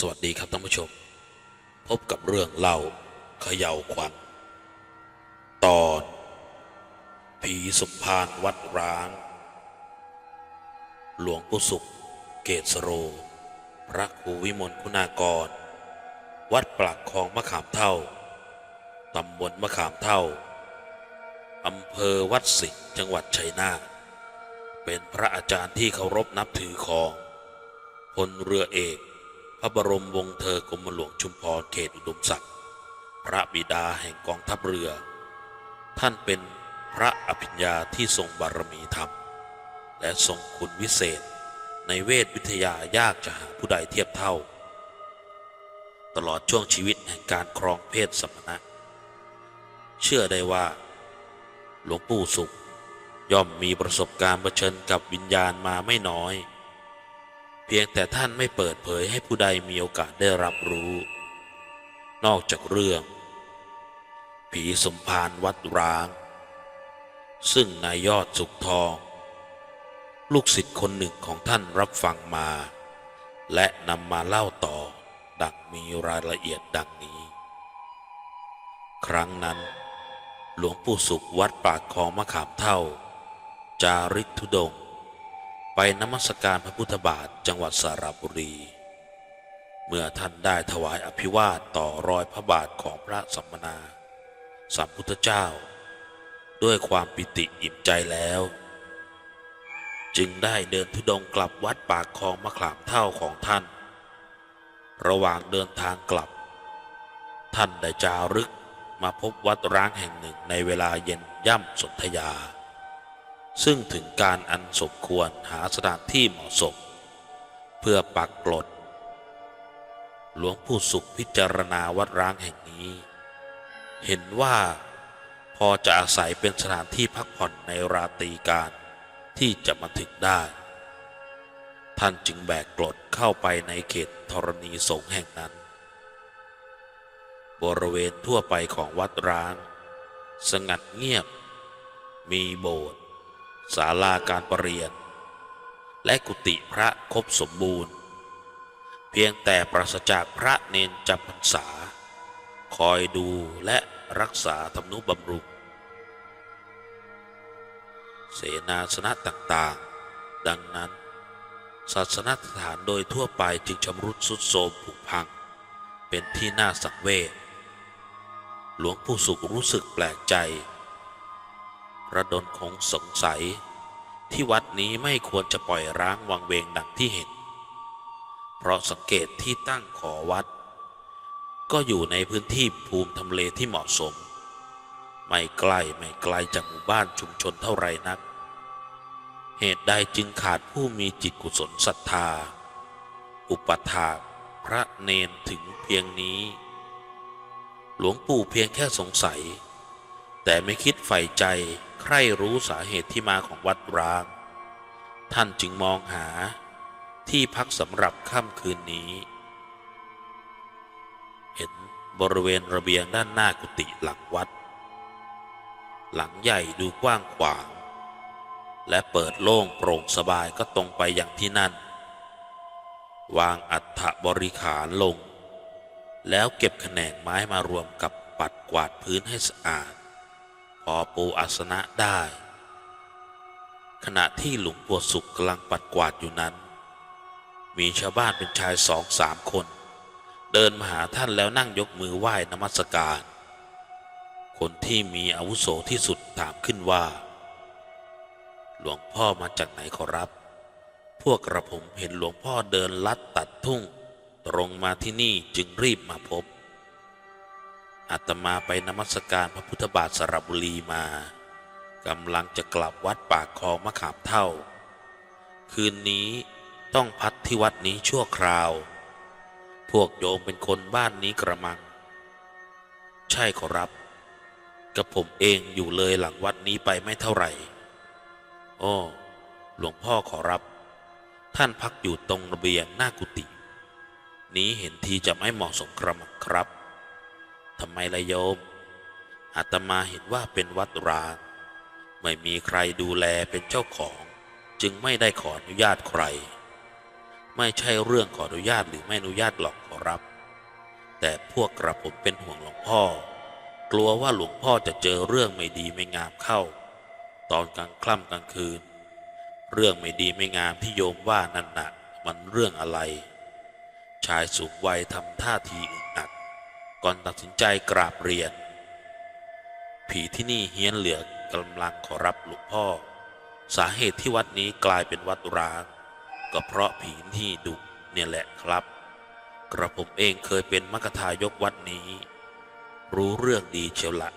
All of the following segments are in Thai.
สวัสดีครับท่านผู้ชม พบกับเรื่องเล่าเขย่าวขวัญตอนผีสมภารวัดร้าง หลวงปู่สุข เกตสโร พระครูวิมลคุณากร วัดปลักคลองมะขามเท่า ตำบลมะขามเท่า อำเภอวัดสิงห์จังหวัดชัยนาทเป็นพระอาจารย์ที่เคารพนับถือของพลเรือเอก พระบรมวงศ์เธอกรมหลวงชุมพรเขตอุดมศักดิ์พระบิดาแห่งกองทัพเรือ ท่านเป็นพระอภิญญาที่ทรงบารมีธรรม และทรงคุณวิเศษ ในเวทวิทยายากจะหาผู้ใดเทียบเท่า ตลอดช่วงชีวิตแห่งการครองเพศสมณะ เชื่อได้ว่า หลวงปู่สุข ย่อมมีประสบการณ์เผชิญกับวิญญาณมาไม่น้อย เพียงแต่ท่านไม่เปิดเผยให้ผู้ใดมีโอกาสได้รับรู้ นอกจากเรื่อง ผีสมภารวัดร้าง ซึ่งนายยอดสุขทอง ลูกศิษย์คนหนึ่งของท่านรับฟังมา และนำมาเล่าต่อ ดังมีรายละเอียดดังนี้ ครั้งนั้น หลวงปู่สุขวัดปากคลองมะขามเท่า จาริกธุดง ไปนมัสการพระพุทธบาทจังหวัดสระบุรี เมื่อท่านได้ถวายอภิวาทต่อรอยพระบาทของพระสัมมนา สัมพุทธเจ้า ด้วยความปิติอิ่มใจแล้ว จึงได้เดินธุดงค์กลับวัดปากคลองมะขามเท่าของท่าน ระหว่างเดินทางกลับ ท่านได้จารึกมาพบวัดร้างแห่งหนึ่งในเวลาเย็นย่ำสนธยา ซึ่งถึงการอันสมควรหาสถานที่เหมาะสม เพื่อปักกลด หลวงปู่สุขพิจารณาวัดร้างแห่งนี้ เห็นว่าพอจะอาศัยเป็นสถานที่พักผ่อนในราตรีการที่จะมาถึงได้ ท่านจึงแบกกลดเข้าไปในเขตธรณีสงฆ์แห่งนั้น บริเวณทั่วไปของวัดร้าง สงัดเงียบ มีโบสถ์ ศาลาการประเรียน และกุฏิพระครบสมบูรณ์ เพียงแต่ปราศจากพระเนนจำพรรษา คอยดูและรักษาธรรมนุบำรุง เสนาสนะต่างๆ ดังนั้น ศาสนสถานโดยทั่วไปจึงชำรุดทรุดโทรมผุพัง เป็นที่น่าสังเวชหลวงปู่สุขรู้สึกแปลกใจ ระดนคงสงสัย ที่วัดนี้ไม่ควรจะปล่อยร้างวังเวงดังที่เห็น เพราะสังเกตที่ตั้งขอวัด ก็อยู่ในพื้นที่ภูมิทำเลที่เหมาะสม ไม่ใกล้ไม่ไกลจากหมู่บ้านชุมชนเท่าไรนัก เหตุใดจึงขาดผู้มีจิตกุศลศรัทธา อุปถาพระเนนถึงเพียงนี้ หลวงปู่เพียงแค่สงสัย แต่ไม่คิดใฝ่ใจ ใคร่รู้สาเหตุที่มาของวัดร้าง ท่านจึงมองหาที่พักสำหรับค่ำคืนนี้ เห็นบริเวณระเบียงด้านหน้ากุฏิหลังวัด หลังใหญ่ดูกว้างขวาง และเปิดโล่งโปร่งสบายก็ตรงไปอย่างที่นั่น วางอัฐบริขารลง แล้วเก็บแขนงไม้มารวมกับปัดกวาดพื้นให้สะอาด พอปูอาสนะได้ ขณะที่หลวงปู่สุขกำลังปัดกวาดอยู่นั้น มีชาวบ้านเป็นชายสองสามคน เดินมาหาท่านแล้วนั่งยกมือไหว้นมัสการ คนที่มีอาวุโสที่สุดถามขึ้นว่า หลวงพ่อมาจากไหนขอรับ พวกกระผมเห็นหลวงพ่อเดินลัดตัดทุ่ง ตรงมาที่นี่จึงรีบมาพบ อาตมาไปนมัสการพระพุทธบาทสระบุรีมากำลังจะกลับวัดปากคลองมะขามเท่า คืนนี้ต้องพักที่วัดนี้ชั่วคราว พวกโยมเป็นคนบ้านนี้กระมัง ใช่ขอรับ กับผมเองอยู่เลยหลังวัดนี้ไปไม่เท่าไหร่อ้อหลวงพ่อขอรับ ท่านพักอยู่ตรงระเบียงหน้ากุฏินี้เห็นทีจะไม่เหมาะสมกระมังครับ ทำไมละโยม อาตมาเห็นว่าเป็นวัดร้าง ไม่มีใครดูแลเป็นเจ้าของ จึงไม่ได้ขออนุญาตใคร ไม่ใช่เรื่องขออนุญาตหรือไม่อนุญาตหรอกขอรับ แต่พวกกระผมเป็นห่วงหลวงพ่อ กลัวว่าหลวงพ่อจะเจอเรื่องไม่ดีไม่งามเข้า ตอนกลางค่ำกลางคืน เรื่องไม่ดีไม่งามที่โยมว่านั่นน่ะมันเรื่องอะไร ชายสูงวัยทำท่าทีอึดอัด ก่อนตัดสินใจกราบเรียน ผีที่นี่เฮี้ยนเหลือกำลังขอรับหลวงพ่อ สาเหตุที่วัดนี้กลายเป็นวัดร้างก็เพราะผีที่ดุเนี่ยแหละครับ กระผมเองเคยเป็นมัคคทายกวัดนี้ รู้เรื่องดีเชียวละ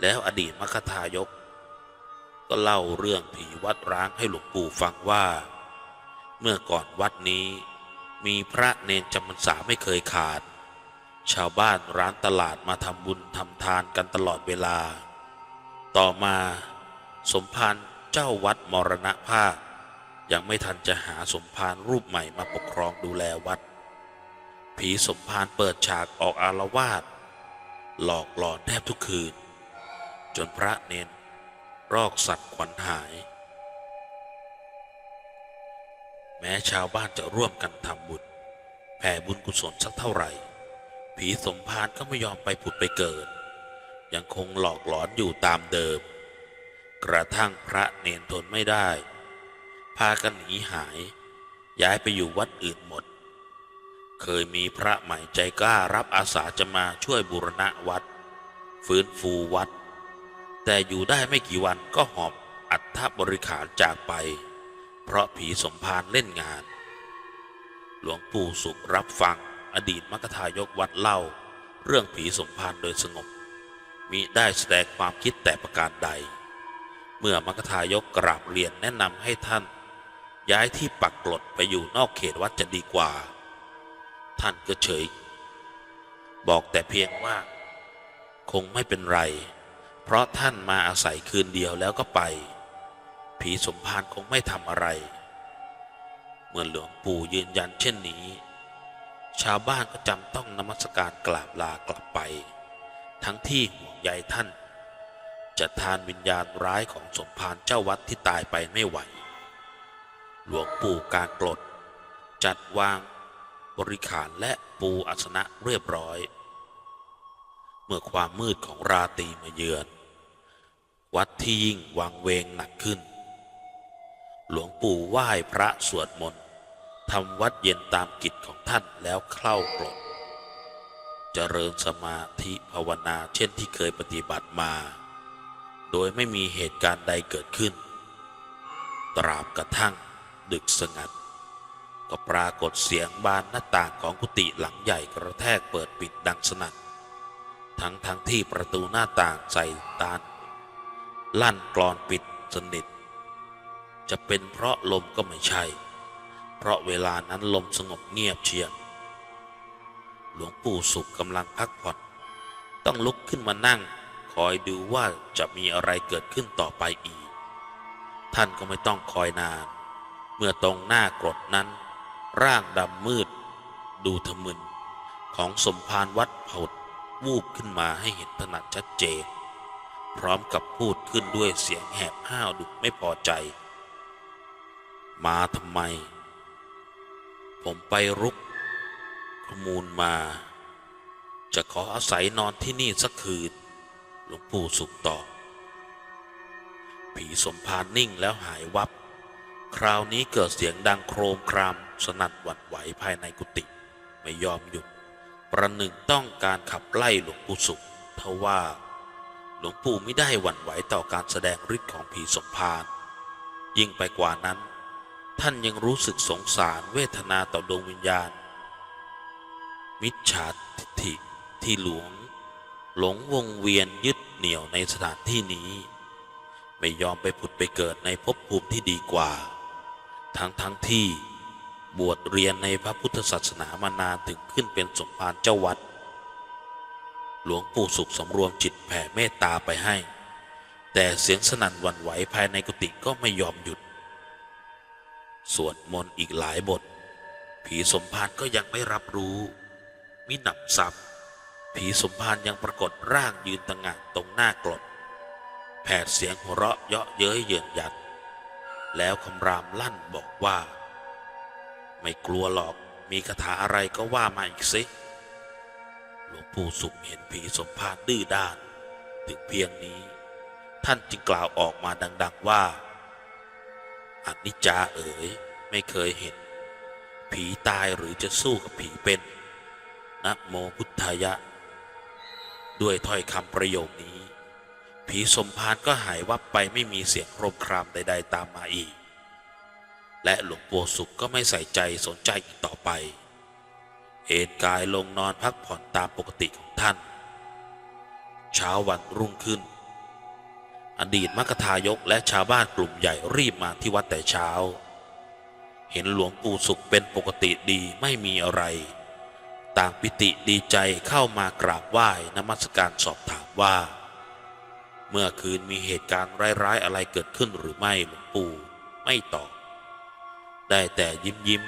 แล้วอดีตมัคคทายก ก็เล่าเรื่องผีวัดร้างให้หลวงปู่ฟังว่า เมื่อก่อนวัดนี้มีพระเนนจำพรรษาไม่เคยขาด ชาวบ้านร้านตลาดมาทำบุญทำทานกันตลอดเวลา ต่อมาสมภารเจ้าวัดมรณภาพ ยังไม่ทันจะหาสมภารรูปใหม่มาปกครองดูแลวัด ผีสมภารเปิดฉากออกอารวาสหลอกหลอนแทบทุกคืน จนพระเนนรอกสัตว์ขวัญหาย แม้ชาวบ้านจะร่วมกันทำบุญแผ่บุญกุศลสักเท่าไหร่ ผีสมภารก็ไม่ยอมไปผุดไปเกิด ยังคงหลอกหลอนอยู่ตามเดิม กระทั่งพระเนนทนไม่ได้ พากันหนีหาย ย้ายไปอยู่วัดอื่นหมด เคยมีพระใหม่ใจกล้ารับอาสาจะมาช่วยบูรณะวัด ฟื้นฟูวัด แต่อยู่ได้ไม่กี่วันก็หอบอัฐบริขารจากไป เพราะผีสมภารเล่นงาน หลวงปู่สุขรับฟัง อดีตมัคคทายกวัดเล่า เรื่องผีสมภารโดยสงบ มิได้แสดงความคิดแต่ประการใด เมื่อมัคคทายกกราบเรียนแนะนำให้ท่าน ย้ายที่ปักกลดไปอยู่นอกเขตวัดจะดีกว่า ท่านก็เฉย บอกแต่เพียงว่า คงไม่เป็นไร เพราะท่านมาอาศัยคืนเดียวแล้วก็ไป ผีสมภารคงไม่ทำอะไร เมื่อหลวงปู่ยืนยันเช่นนี้ ชาวบ้านก็จำต้องนมัสการกราบลากลับไป ทั้งที่ห่วงใยท่าน จะทานวิญญาณร้ายของสมภารเจ้าวัดที่ตายไปไม่ไหว หลวงปู่การกลดจัดวางบริขารและปูอาสนะเรียบร้อย เมื่อความมืดของราตรีมาเยือน วัดที่ยิ่งวังเวงหนักขึ้น หลวงปู่ไหว้พระสวดมนต์ ทำวัดเย็นตามกิจของท่านแล้วเข้ากรดเจริญสมาธิภาวนาเช่นที่เคยปฏิบัติมา โดยไม่มีเหตุการณ์ใดเกิดขึ้น ตราบกระทั่งดึกสงัด ก็ปรากฏเสียงบานหน้าต่างของกุฏิหลังใหญ่กระแทกเปิดปิดดังสนั่นทั้งทั้งที่ประตูหน้าต่างใส่ตานลั่นกรอนปิดสนิท จะเป็นเพราะลมก็ไม่ใช่ เพราะเวลานั้นลมสงบเงียบเชียงหลวงปู่สุขกำลังพักผ่อน ต้องลุกขึ้นมานั่ง คอยดูว่าจะมีอะไรเกิดขึ้นต่อไปอีก ท่านก็ไม่ต้องคอยนาน เมื่อตรงหน้ากรดนั้น ร่างดำมืด ดูทะมึน ของสมภารวัดเผาวูบขึ้นมาให้เห็นถนัดชัดเจน พร้อมกับพูดขึ้นด้วยเสียงแหบห้าวดุไม่พอใจ มาทำไม ผมไปรุกขมูลมา จะขออาศัยนอนที่นี่สักคืน หลวงปู่สุขตอบผีสมภารนิ่งแล้วหายวับ คราวนี้เกิดเสียงดังโครมคราม สนั่นหวั่นไหวภายในกุฏิไม่ยอมหยุด ประหนึ่งต้องการขับไล่หลวงปู่สุขทว่าหลวงปู่ไม่ได้หวั่นไหวต่อการแสดงฤทธิ์ของผีสมภารยิ่งไปกว่านั้น ท่านยังรู้สึกสงสารเวทนาต่อดวงวิญญาณ มิจฉาทิฏฐิที่หลวง หลงวงเวียนยึดเหนี่ยวในสถานที่นี้ ไม่ยอมไปผุดไปเกิดในภพภูมิที่ดีกว่า ทั้งทั้งที่บวชเรียนในพระพุทธศาสนามานานถึงขึ้นเป็นสมภารเจ้าวัด หลวงปู่สุขสำรวมจิตแผ่เมตตาไปให้ แต่เสียงสนั่นวันไหวภายในกุฏิก็ไม่ยอมหยุด สวดมนต์อีกหลายบท ผีสมภารก็ยังไม่รับรู้มิหนับซับผีสมภารยังปรากฏร่างยืนตะงานตรงหน้ากรดแผดเสียงหัวเราะเยาะเย้ยเยินยันแล้วคำรามลั่นบอกว่า ไม่กลัวหรอกมีคาถาอะไรก็ว่ามาอีกสิหลวงปู่สุขเห็นผีสมภารดื้อด้าน ถึงเพียงนี้ ท่านจึงกล่าวออกมาดัง ๆว่า อนิจจาเอ๋ยไม่เคยเห็น ผีตายหรือจะสู้กับผีเป็นนะโมพุทธายะ ด้วยถ้อยคำประโยคนี้ ผีสมภารก็หายวับไปไม่มีเสียงโครมครามใด ๆ ตามมาอีก และหลวงปู่สุขก็ไม่ใส่ใจสนใจอีกต่อไป เอนกายลงนอนพักผ่อนตามปกติของท่าน เช้าวันรุ่งขึ้น อดีตมกทายกและชาวบ้านกลุ่มใหญ่รีบมาที่วัดแต่เช้า เห็นหลวงปู่สุขเป็นปกติดีไม่มีอะไร ต่างปิติดีใจเข้ามากราบไหว้นมัสการสอบถามว่า เมื่อคืนมีเหตุการณ์ร้ายๆอะไรเกิดขึ้นหรือไม่หลวงปู่ไม่ตอบ ได้แต่ยิ้มยิ้ม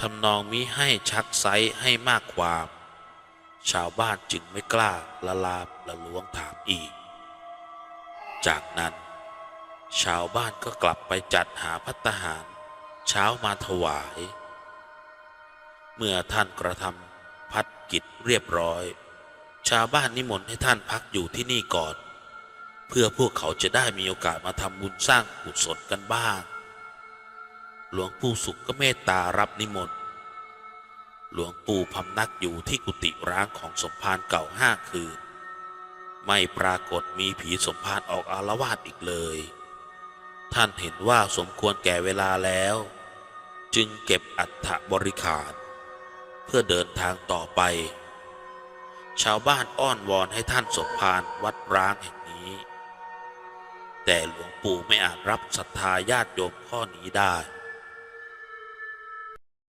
ทำนองมิให้ชักไซให้มากความ ชาวบ้านจึงไม่กล้าละลาบละล้วงถามอีก จากนั้น ชาวบ้านก็กลับไปจัดหาพัตตาหาร เช้ามาถวาย เมื่อท่านกระทำพัดกิจเรียบร้อย ชาวบ้านนิมนต์ให้ท่านพักอยู่ที่นี่ก่อน เพื่อพวกเขาจะได้มีโอกาสมาทำบุญสร้างกุศลกันบ้าง หลวงปู่สุขก็เมตตารับนิมนต์หลวงปู่พำนักอยู่ที่กุฏิร้างของสมภารเก่าห้าคืน ไม่ปรากฏมีผีสมภารออกอารวาสอีกเลย ท่านเห็นว่าสมควรแก่เวลาแล้ว จึงเก็บอัฐบริขาร เพื่อเดินทางต่อไป ชาวบ้านอ้อนวอนให้ท่านสมภารวัดร้างแห่งนี้ แต่หลวงปู่ไม่อาจรับศรัทธาญาติโยมข้อนี้ได้